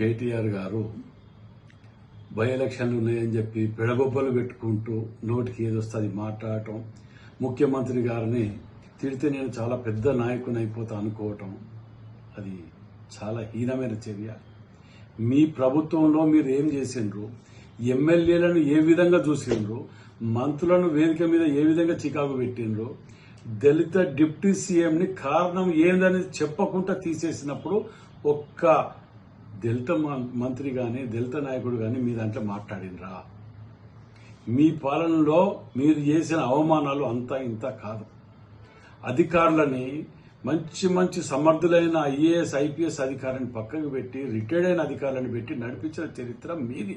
కేటీఆర్ గారు బై ఎలక్షన్లు ఉన్నాయని చెప్పి పెడగొబ్బలు పెట్టుకుంటూ నోటికి ఏదొస్తుంది మాట్లాడటం ముఖ్యమంత్రి గారిని తిడితే నేను చాలా పెద్ద నాయకుని అయిపోతా అనుకోవటం అది చాలా హీనమైన చర్య. మీ ప్రభుత్వంలో మీరు ఏం చేసిండ్రు? ఎమ్మెల్యేలను ఏ విధంగా చూసిండ్రు? మంత్రులను వేదిక మీద ఏ విధంగా చికాకు పెట్టిండ్రు? దళిత డిప్యూటీ సీఎంని కారణం ఏందని చెప్పకుండా తీసేసినప్పుడు ఒక్క దళిత మంత్రి కానీ దళిత నాయకుడు కానీ మీ దాంట్లో మాట్లాడినరా మీ పాలనలో మీరు చేసిన అవమానాలు అంతా ఇంత కాదు. అధికారులని మంచి మంచి సమర్థులైన ఐఏఎస్ ఐపీఎస్ అధికారిని పక్కకు పెట్టి రిటైర్డ్ అయిన అధికారులను పెట్టి నడిపించిన చరిత్ర మీది.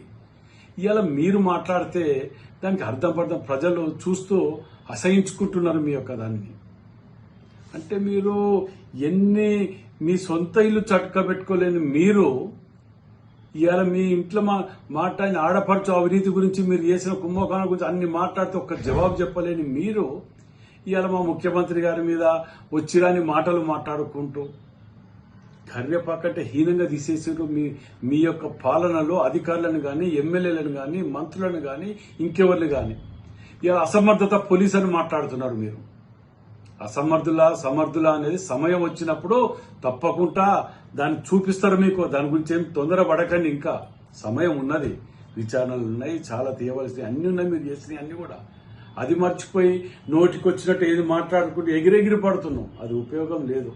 ఇవాళ మీరు మాట్లాడితే దానికి అర్థం పర్థం ప్రజలు చూస్తూ అసహించుకుంటున్నారు మీ యొక్క దాన్ని. అంటే మీరు ఎన్ని మీ సొంత ఇల్లు చట్క పెట్టుకోలేని మీరు ఇవాళ మీ ఇంట్లో మా మాట్లాడిన ఆడపడుచు అవినీతి గురించి మీరు చేసిన కుంభకోణం గురించి అన్ని మాట్లాడితే ఒక్క జవాబు చెప్పలేని మీరు ఇవాళ మా ముఖ్యమంత్రి గారి మీద వచ్చిరాని మాటలు మాట్లాడుకుంటూ కర్యపాకంటే హీనంగా తీసేసారు మీ మీ యొక్క పాలనలో అధికారులను కానీ ఎమ్మెల్యేలను కానీ మంత్రులను కానీ ఇంకెవరిని కానీ ఇలా అసమర్థత పోలీస్ అని మాట్లాడుతున్నారు మీరు. అసమర్థులా సమర్థులా అనేది సమయం వచ్చినప్పుడు తప్పకుండా దాన్ని చూపిస్తారు మీకు. దాని గురించి ఏం తొందర పడకండి ఇంకా. సమయం ఉన్నది. విచారణలు ఉన్నాయి చాలా తీయవలసినవి. అన్ని ఉన్నాయి మీరు చేసినవి అన్ని కూడా. అది మర్చిపోయి నోటికి వచ్చినట్టు ఏది మాట్లాడుకుంటూ ఎగిరెగిరి పడుతున్నాం. అది ఉపయోగం లేదు.